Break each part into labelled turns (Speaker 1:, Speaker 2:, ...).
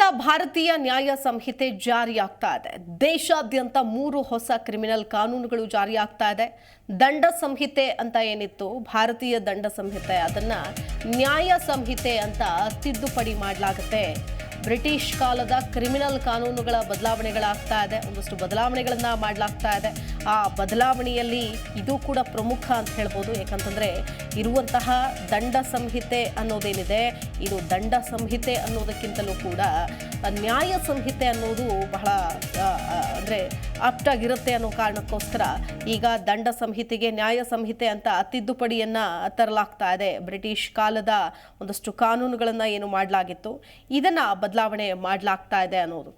Speaker 1: ಇವತ್ತಿನಿಂದ ಭಾರತೀಯ ನ್ಯಾಯ ಸಂಹಿತೆ ಜಾರಿಯಾಗ್ತಾ ಇದೆ. ದೇಶಾದ್ಯಂತ ಮೂರು ಹೊಸ ಕ್ರಿಮಿನಲ್ ಕಾನೂನುಗಳು ಜಾರಿಯಾಗ್ತಾ ಇದೆ. ದಂಡ ಸಂಹಿತೆ ಅಂತ ಏನಿತ್ತು? ಭಾರತೀಯ ದಂಡ ಸಂಹಿತೆ, ಅದನ್ನ ನ್ಯಾಯ ಸಂಹಿತೆ ಅಂತ ತಿದ್ದುಪಡಿ ಮಾಡಲಾಗುತ್ತೆ. ಬ್ರಿಟಿಷ್ ಕಾಲದ ಕ್ರಿಮಿನಲ್ ಕಾನೂನುಗಳ ಬದಲಾವಣೆಗಳಾಗ್ತಾ ಇದೆ. ಒಂದಷ್ಟು ಬದಲಾವಣೆಗಳನ್ನ ಮಾಡಲಾಗ್ತಾ ಇದೆ. ಆ ಬದಲಾವಣೆಯಲ್ಲಿ ಇದು ಕೂಡ ಪ್ರಮುಖ ಅಂತ ಹೇಳ್ಬೋದು. ಯಾಕಂತಂದರೆ ಇರುವಂತಹ ದಂಡ ಸಂಹಿತೆ ಅನ್ನೋದೇನಿದೆ, ಇದು ದಂಡ ಸಂಹಿತೆ ಅನ್ನೋದಕ್ಕಿಂತಲೂ ಕೂಡ ನ್ಯಾಯ ಸಂಹಿತೆ ಅನ್ನೋದು ಬಹಳ ಅಂದರೆ ಆಪ್ಟಾಗಿರುತ್ತೆ ಅನ್ನೋ ಕಾರಣಕ್ಕೋಸ್ಕರ ಈಗ ದಂಡ ಸಂಹಿತೆಗೆ ನ್ಯಾಯ ಸಂಹಿತೆ ಅಂತ ತಿದ್ದುಪಡಿಯನ್ನು ತರಲಾಗ್ತಾ ಇದೆ. ಬ್ರಿಟಿಷ್ ಕಾಲದ ಒಂದಷ್ಟು ಕಾನೂನುಗಳನ್ನು ಏನು ಮಾಡಲಾಗಿತ್ತು, ಇದನ್ನು ಬದಲಾವಣೆ ಮಾಡಲಾಗ್ತಾ ಇದೆ ಅನ್ನೋದು.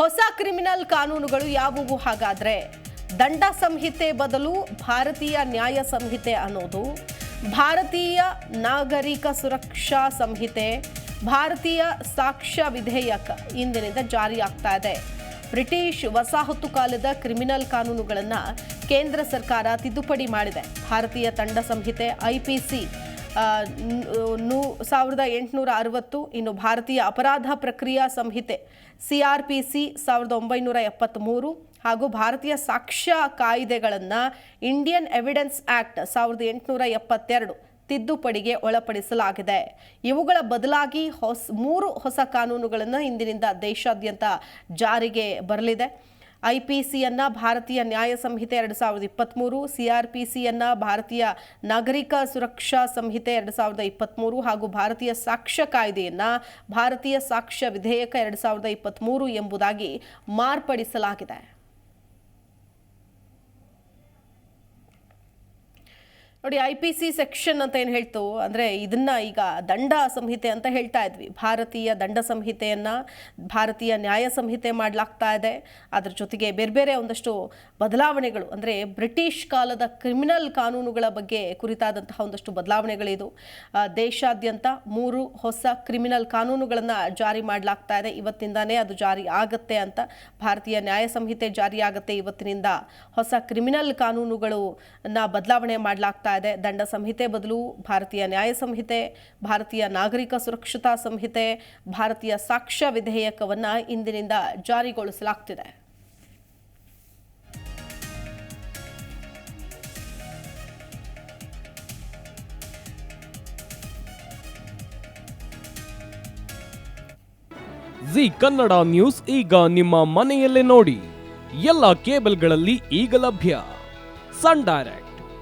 Speaker 1: ಹೊಸ ಕ್ರಿಮಿನಲ್ ಕಾನೂನುಗಳು ಯಾವುವು ಹಾಗಾದ್ರೆ ದಂಡ ಸಂಹಿತೆ ಬದಲು ಭಾರತೀಯ ನ್ಯಾಯ ಸಂಹಿತೆ ಅನ್ನೋದು, ಭಾರತೀಯ ನಾಗರಿಕ ಸುರಕ್ಷಾ ಸಂಹಿತೆ, ಭಾರತೀಯ ಸಾಕ್ಷ್ಯ ವಿಧೇಯಕ ಇಂದಿನಿಂದ ಜಾರಿಯಾಗ್ತಾ ಇದೆ. ಬ್ರಿಟಿಷ್ ವಸಾಹತು ಕಾಲದ ಕ್ರಿಮಿನಲ್ ಕಾನೂನುಗಳನ್ನು ಕೇಂದ್ರ ಸರ್ಕಾರ ತಿದ್ದುಪಡಿ ಮಾಡಿದೆ. ಭಾರತೀಯ ತಂಡ ಸಂಹಿತೆ ಐಪಿಸಿ ನೂ ಸಾವಿರದ ಎಂಟುನೂರ ಅರವತ್ತು ಇನ್ನು ಭಾರತೀಯ ಅಪರಾಧ ಪ್ರಕ್ರಿಯಾ ಸಂಹಿತೆ, ಸಿ ಆರ್ ಪಿ ಸಿ ಸಾವಿರದ ಒಂಬೈನೂರ ಎಪ್ಪತ್ತ್ಮೂರು ಹಾಗೂ ಭಾರತೀಯ ಸಾಕ್ಷ್ಯ ಕಾಯ್ದೆಗಳನ್ನು ಇಂಡಿಯನ್ ಎವಿಡೆನ್ಸ್ ಆ್ಯಕ್ಟ್ ಸಾವಿರದ ಎಂಟುನೂರ ಎಪ್ಪತ್ತೆರಡು ತಿದ್ದುಪಡಿಗೆ ಒಳಪಡಿಸಲಾಗಿದೆ. ಇವುಗಳ ಬದಲಾಗಿ ಹೊಸ, ಮೂರು ಹೊಸ ಕಾನೂನುಗಳನ್ನು ಇಂದಿನಿಂದ ದೇಶಾದ್ಯಂತ ಜಾರಿಗೆ ಬರಲಿದೆ. ಐ ಪಿ ಸಿಯನ್ನು ಭಾರತೀಯ ನ್ಯಾಯ ಸಂಹಿತೆ ಎರಡು ಸಾವಿರದ ಇಪ್ಪತ್ತ್ಮೂರು ಸಿ ಆರ್ ಪಿ ಸಿಯನ್ನು ಭಾರತೀಯ ನಾಗರಿಕ ಸುರಕ್ಷಾ ಸಂಹಿತೆ ಎರಡು ಸಾವಿರದ ಇಪ್ಪತ್ತ್ಮೂರು ಹಾಗೂ ಭಾರತೀಯ ಸಾಕ್ಷ್ಯ ಕಾಯ್ದೆಯನ್ನು ಭಾರತೀಯ ಸಾಕ್ಷ್ಯ ವಿಧೇಯಕ ಎರಡು ಸಾವಿರದ ಇಪ್ಪತ್ತ್ಮೂರು ಎಂಬುದಾಗಿ ಮಾರ್ಪಡಿಸಲಾಗಿದೆ. ನೋಡಿ ಐ ಪಿ ಸಿ ಸೆಕ್ಷನ್ ಅಂತ ಏನು ಹೇಳ್ತು? ಅಂದರೆ ಇದನ್ನ ಈಗ ದಂಡ ಸಂಹಿತೆ ಅಂತ ಹೇಳ್ತಾ ಇದ್ವಿ. ಭಾರತೀಯ ದಂಡ ಸಂಹಿತೆಯನ್ನು ಭಾರತೀಯ ನ್ಯಾಯ ಸಂಹಿತೆ ಮಾಡಲಾಗ್ತಾ ಇದೆ. ಅದ್ರ ಜೊತೆಗೆ ಬೇರೆ ಬೇರೆ ಒಂದಷ್ಟು ಬದಲಾವಣೆಗಳು, ಅಂದರೆ ಬ್ರಿಟಿಷ್ ಕಾಲದ ಕ್ರಿಮಿನಲ್ ಕಾನೂನುಗಳ ಬಗ್ಗೆ ಕುರಿತಾದಂತಹ ಒಂದಷ್ಟು ಬದಲಾವಣೆಗಳಿದು. ದೇಶಾದ್ಯಂತ ಮೂರು ಹೊಸ ಕ್ರಿಮಿನಲ್ ಕಾನೂನುಗಳನ್ನು ಜಾರಿ ಮಾಡಲಾಗ್ತಾ ಇದೆ. ಇವತ್ತಿಂದಾನೇ ಅದು ಜಾರಿ ಆಗುತ್ತೆ ಅಂತ ಭಾರತೀಯ ನ್ಯಾಯ ಸಂಹಿತೆ ಜಾರಿಯಾಗುತ್ತೆ ಇವತ್ತಿನಿಂದ ಹೊಸ ಕ್ರಿಮಿನಲ್ ಕಾನೂನುಗಳನ್ನ ಬದಲಾವಣೆ ಮಾಡಲಾಗ್ತಾ ಇದೆ. ದಂಡ ಸಂಹಿತೆ ಬದಲು ಭಾರತೀಯ ನ್ಯಾಯ ಸಂಹಿತೆ, ಭಾರತೀಯ ನಾಗರಿಕ ಸುರಕ್ಷತಾ ಸಂಹಿತೆ, ಭಾರತೀಯ ಸಾಕ್ಷ್ಯ ವಿಧೇಯಕವನ್ನ ಇಂದಿನಿಂದ ಜಾರಿಗೊಳಿಸಲಾಗ್ತಿದೆ.
Speaker 2: ಜಿ ಕನ್ನಡ ನ್ಯೂಸ್ ಈಗ ನಿಮ್ಮ ಮನೆಯಲ್ಲೇ ನೋಡಿ. ಎಲ್ಲ ಕೇಬಲ್ಗಳಲ್ಲಿ ಈಗ ಲಭ್ಯ. ಸನ್ ಡೈರೆಕ್ಟ್.